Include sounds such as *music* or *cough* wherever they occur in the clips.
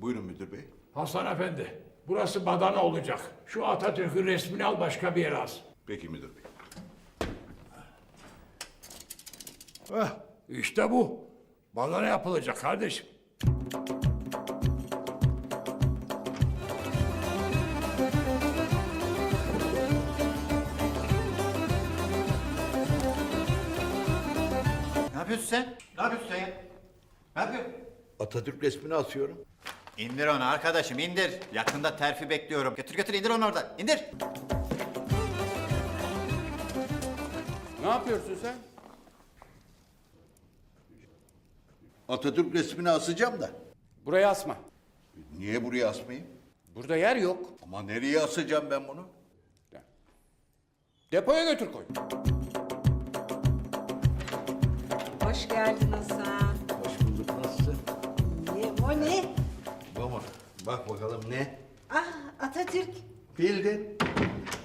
Buyurun müdür bey. Hasan Efendi, burası badana olacak. Şu Atatürk'ün resmini al başka bir yere as. Peki müdür bey. Heh, işte bu. Badana yapılacak kardeşim. Ne yapıyorsun sen? Ne yapıyorsun sen ya? Ne yapıyorsun? Atatürk resmini asıyorum. İndir onu arkadaşım indir. Yakında terfi bekliyorum. Götür götür indir onu oradan. İndir. Ne yapıyorsun sen? Atatürk resmini asacağım da. Buraya asma. Niye buraya asmayayım? Burada yer yok. Ama nereye asacağım ben bunu? Depoya götür koy. Hoş geldin Hasan. Hoş bulduk nasılsın? İyi. O ne? Bak bakalım ne? Ah Atatürk. Bildin.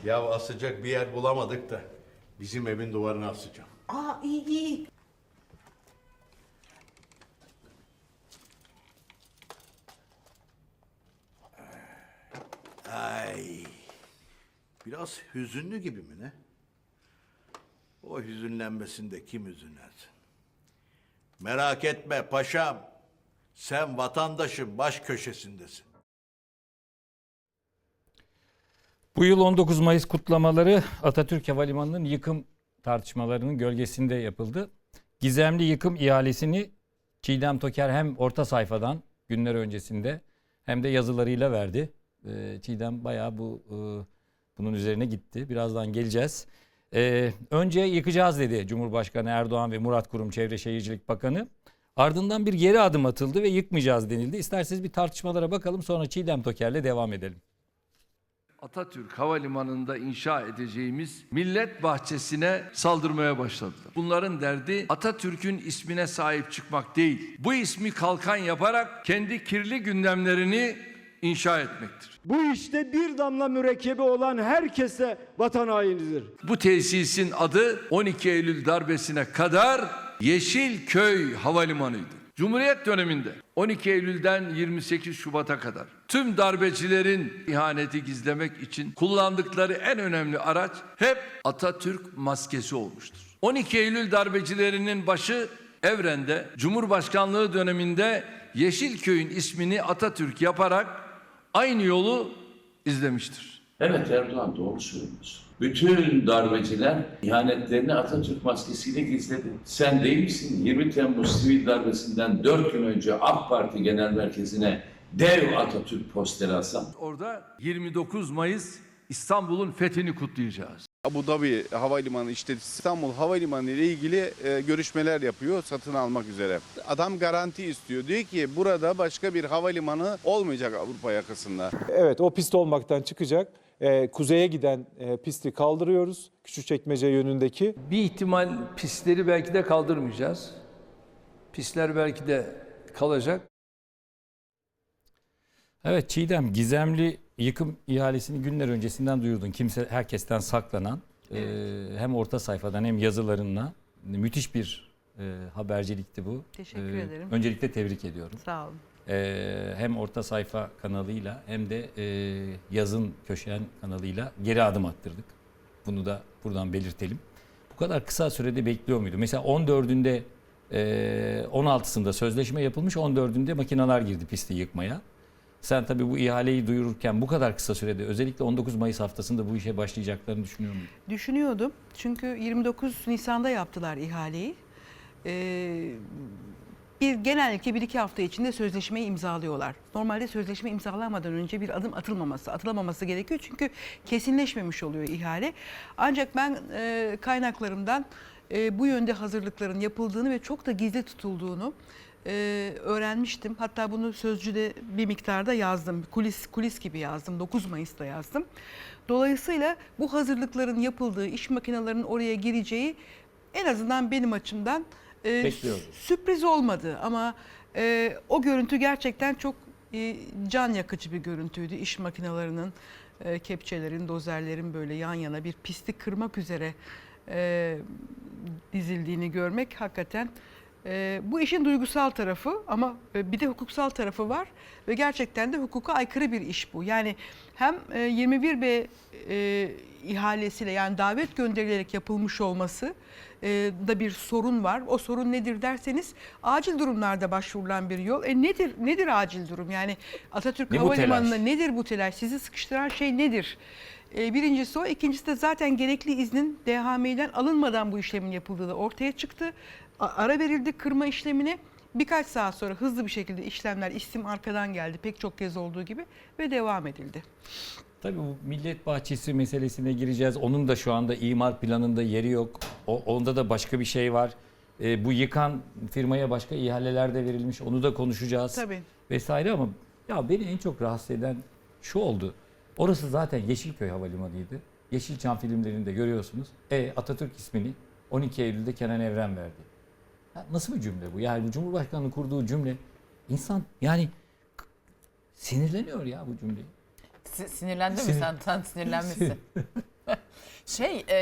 Ya asacak bir yer bulamadık da bizim evin duvarına asacağım. Aa iyi iyi. Ay. Biraz hüzünlü gibi mi ne? O hüzünlenmesinde kim hüzünlensin? Merak etme paşam. Sen vatandaşın baş köşesindesin. Bu yıl 19 Mayıs kutlamaları Atatürk Havalimanı'nın yıkım tartışmalarının gölgesinde yapıldı. Gizemli yıkım ihalesini Çiğdem Toker hem orta sayfadan günler öncesinde hem de yazılarıyla verdi. Ee, Çiğdem bayağı bu e, bunun üzerine gitti. Birazdan geleceğiz. Ee, önce yıkacağız dedi Cumhurbaşkanı Erdoğan ve Murat Kurum Çevre Şehircilik Bakanı. Ardından bir geri adım atıldı ve yıkmayacağız denildi. İsterseniz bir tartışmalara bakalım sonra Çiğdem Toker'le devam edelim. Atatürk Havalimanı'nda inşa edeceğimiz millet bahçesine saldırmaya başladılar. Bunların derdi Atatürk'ün ismine sahip çıkmak değil. Bu ismi kalkan yaparak kendi kirli gündemlerini inşa etmektir. Bu işte bir damla mürekkebi olan herkese vatan hainidir. Bu tesisin adı 12 Eylül darbesine kadar Yeşilköy Havalimanı'ydı. Cumhuriyet döneminde 12 Eylül'den 28 Şubat'a kadar tüm darbecilerin ihaneti gizlemek için kullandıkları en önemli araç hep Atatürk maskesi olmuştur. 12 Eylül darbecilerinin başı Evren'de Cumhurbaşkanlığı döneminde Yeşilköy'ün ismini Atatürk yaparak aynı yolu izlemiştir. Evet Erdoğan doğru söylüyorsun. Bütün darbeciler ihanetlerini Atatürk maskesiyle gizledi. Sen değil misin 20 Temmuz sivil darbesinden 4 gün önce AK Parti Genel Merkezi'ne dev Atatürk posteri asan? Orada 29 Mayıs İstanbul'un fethini kutlayacağız. Abu Dhabi Havalimanı işte İstanbul Havalimanı ile ilgili e, görüşmeler yapıyor satın almak üzere. Adam garanti istiyor. Diyor ki burada başka bir havalimanı olmayacak Avrupa yakasında. Evet o pist olmaktan çıkacak. Ee, kuzeye giden e, pisti kaldırıyoruz. Küçükçekmece yönündeki. Bir ihtimal pistleri belki de kaldırmayacağız. Pistler belki de kalacak. Evet Çiğdem gizemli yıkım ihalesini günler öncesinden duyurdun. Kimse herkesten saklanan e, hem orta sayfadan hem yazılarınla müthiş bir e, habercilikti bu. Teşekkür E, ederim. Öncelikle tebrik ediyorum. Sağ olun. E, hem orta sayfa kanalıyla hem de e, yazın köşen kanalıyla geri adım attırdık. Bunu da buradan belirtelim. Bu kadar kısa sürede bekliyor muydu? Mesela 14'ünde e, 16'sında sözleşme yapılmış 14'ünde makineler girdi pisti yıkmaya. Sen tabii bu ihaleyi duyururken bu kadar kısa sürede özellikle 19 Mayıs haftasında bu işe başlayacaklarını düşünüyor muydun? Düşünüyordum. Çünkü 29 Nisan'da yaptılar ihaleyi. Ee, genellikle bir iki hafta içinde sözleşmeyi imzalıyorlar. Normalde sözleşme imzalanmadan önce bir adım atılmaması, atılamaması gerekiyor. Çünkü kesinleşmemiş oluyor ihale. Ancak ben e, kaynaklarımdan e, bu yönde hazırlıkların yapıldığını ve çok da gizli tutulduğunu e, öğrenmiştim. Hatta bunu sözcüde bir miktarda yazdım. Kulis kulis gibi yazdım. 9 Mayıs'ta yazdım. Dolayısıyla bu hazırlıkların yapıldığı, iş makinelerinin oraya gireceği en azından benim açımdan e, Bekliyoruz. sürpriz olmadı ama e, o görüntü gerçekten çok e, can yakıcı bir görüntüydü. İş makinelerinin, e, kepçelerin, dozerlerin böyle yan yana bir pisti kırmak üzere e, dizildiğini görmek hakikaten E, bu işin duygusal tarafı ama e, bir de hukuksal tarafı var ve gerçekten de hukuka aykırı bir iş bu. Yani hem e, 21B e, ihalesiyle yani davet gönderilerek yapılmış olması e, da bir sorun var. O sorun nedir derseniz acil durumlarda başvurulan bir yol. E nedir nedir acil durum? Yani Atatürk Ne telaş? nedir bu telaş? Sizi sıkıştıran şey nedir? E, birincisi o. ikincisi de zaten gerekli iznin DHM'den alınmadan bu işlemin yapıldığı da ortaya çıktı. A- ara verildi kırma işlemine. Birkaç saat sonra hızlı bir şekilde işlemler isim arkadan geldi pek çok kez olduğu gibi ve devam edildi. Tabii bu millet bahçesi meselesine gireceğiz. Onun da şu anda imar planında yeri yok. O, onda da başka bir şey var. E, bu yıkan firmaya başka ihaleler de verilmiş. Onu da konuşacağız. Tabii. Vesaire ama ya beni en çok rahatsız eden şu oldu. Orası zaten Yeşilköy Havalimanı'ydı. Yeşilçam filmlerinde görüyorsunuz. E Atatürk ismini 12 Eylül'de Kenan Evren verdi. Ya nasıl bir cümle bu? Yani bu Cumhurbaşkanı'nın kurduğu cümle insan yani sinirleniyor ya bu cümleyi. Si- Sinirlendin mi Sinir- sen? Sen sinirlenmişsin. *laughs* *laughs* şey, e,